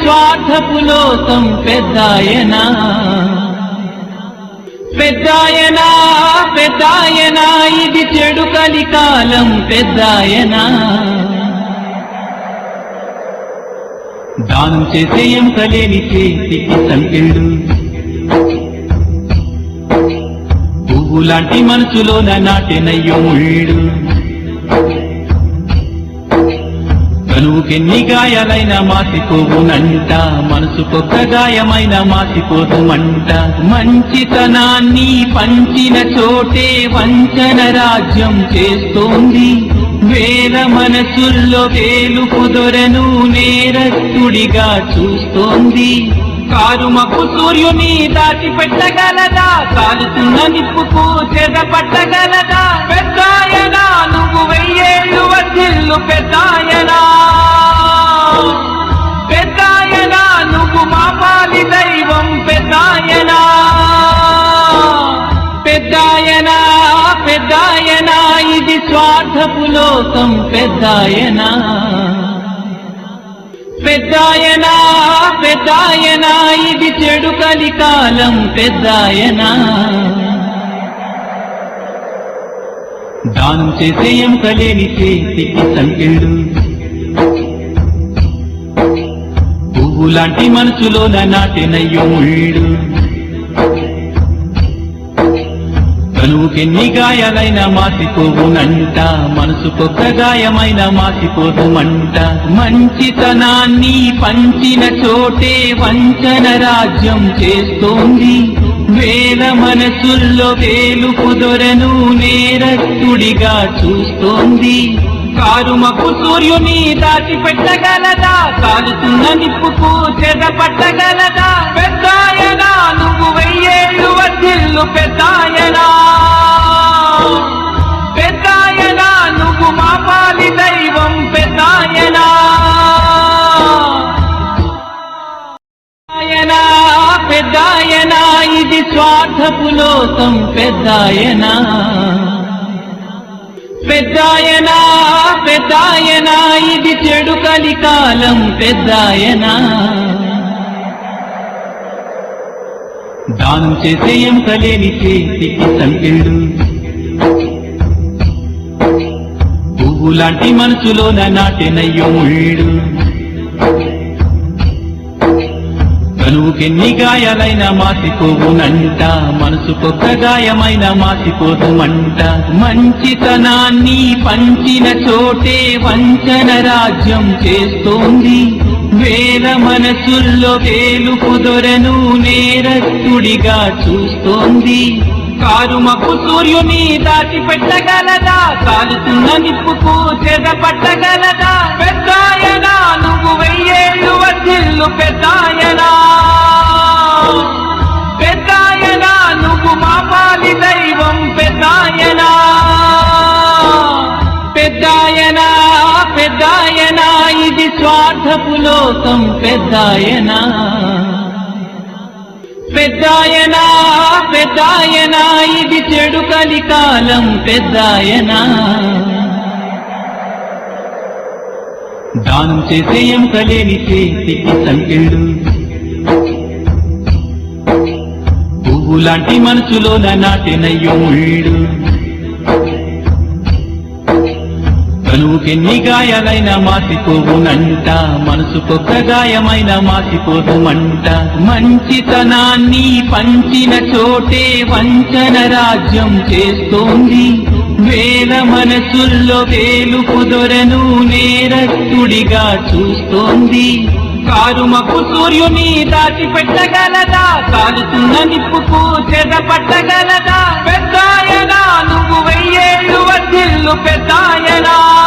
స్వార్థపు లోకం పెద్దాయనా. పెద్దాయనా పెద్దాయనా ఇది చెడు కలికాలం పెద్దాయనా. దానం చేసే ఎంత లేని చేతికి సంకెళ్ళు పువ్వు లాంటి మనసులోన నాటినయ్యో ముళ్ళు. కనువుకెన్ని గాయాలైనా మాసిపోవునంట మనసుకొక్క గాయమైన మాసిపోదుమంట. మంచితనాన్ని పంచిన చోటే వంచన రాజ్యం చేస్తోంది. వేల మనసుల్లో వేలుపు దొరను నేరస్తుడిగా చూస్తోంది. కారుమకు సూర్యుని దాటి పెట్టగలదా? కాలుతున్న నిప్పుకు చెద పట్టగలదా? పెద్దాయనా నువ్వు వెయ్యేళ్ళు వదిల్లు పెద్దాయనా? పెద్దాయనా నువ్వు మా పాలి దైవం పెద్దాయనా? పెద్దాయనా పెద్దాయనా ఇది స్వార్థపు లోకం పెద్దాయనా? పెద్దాయనా పెద్దాయనా ఇది చెడు కలికాలం పెద్దాయనా. దానం చేసే ఎంకలేని చేతికి సంకెళ్ళు. పువ్వు లాంటి మనసులోన నాటినయ్యో ముళ్ళు. కనువుకెన్ని గాయాలైనా మాసిపోవునంట. మనసుకొక్క గాయమైన మాసిపోదుమంట మంచితనాన్ని పంచిన చోటే వంచన రాజ్యం చేస్తోంది. వేల మనసుల్లో వేలు దొరను నేరస్తుడిగా చూస్తోంది. కారుమపు సూర్యుని దాచి పెట్టగలదా కాలుతున్న నిప్పుకు చెద పట్టగలదా? పెద్దాయనా నువ్వు వెయ్యేళ్ళు వదిల్లు పెద్దాయనా? పెద్దాయనా నువ్వు మాపాలి దైవం పెద్దాయనా? పెద్దాయనా పెద్దాయనా ఇది స్వార్థపు లోకం పెద్దాయనా? పెద్దాయనా పెద్దాయనా ఇది చెడు కలికాలం పెద్దాయనా. దానం చేసే ఎంత లేని చేతికి సంకెళ్ళు పువ్వు లాంటి మనసులోన నాటినయ్యో ముళ్ళు. కనువుకెన్ని గాయాలైన మాసిపోవునంట. మనసుకొక్క గాయమైన మాసిపోదుమంట. మంచితనాన్ని పంచిన చోటే వంచన రాజ్యం చేస్తోంది. వేల మనసుల్లో తేలుపు దొరను నేరస్తుడిగా చూస్తోంది. కారుమకు సూర్యుని దాటి పెట్టగలదా కాలుతున్న నిప్పుకు చెద పట్టగలదా? పెద్దాయనా నువ్వు వెయ్యేళ్ళు వదిల్లు పెద్దాయనా? ఇది స్వార్థపు లోకం పెద్దాయనా. పెద్దాయనా పెద్దాయనా ఇది చెడు కలికాలం పెద్దాయనా. దానం చేసే ఎంత లేని చేతికి సంకెళ్ళు. పువ్వు లాంటి మనసులోన నాటినయ్యో ముళ్ళు. కనువుకెన్ని గాయాలైనా మాసిపోవునంట మనసుకొక్క గాయమైన మాసిపోదుమంట మంచితనాన్ని పంచిన చోటే వంచన రాజ్యం చేస్తోంది. వేల మనసుల్లో వేలు దొరను నేరస్తుడిగా చూస్తోంది. కారుమకు సూర్యుని దాచి పెట్టగలదా కాలుతున్న నిప్పుకు చెద పట్టగలదా? పెద్దాయనా నువ్వు వెయ్యేళ్ళు వదిల్లు పెద్దాయనా?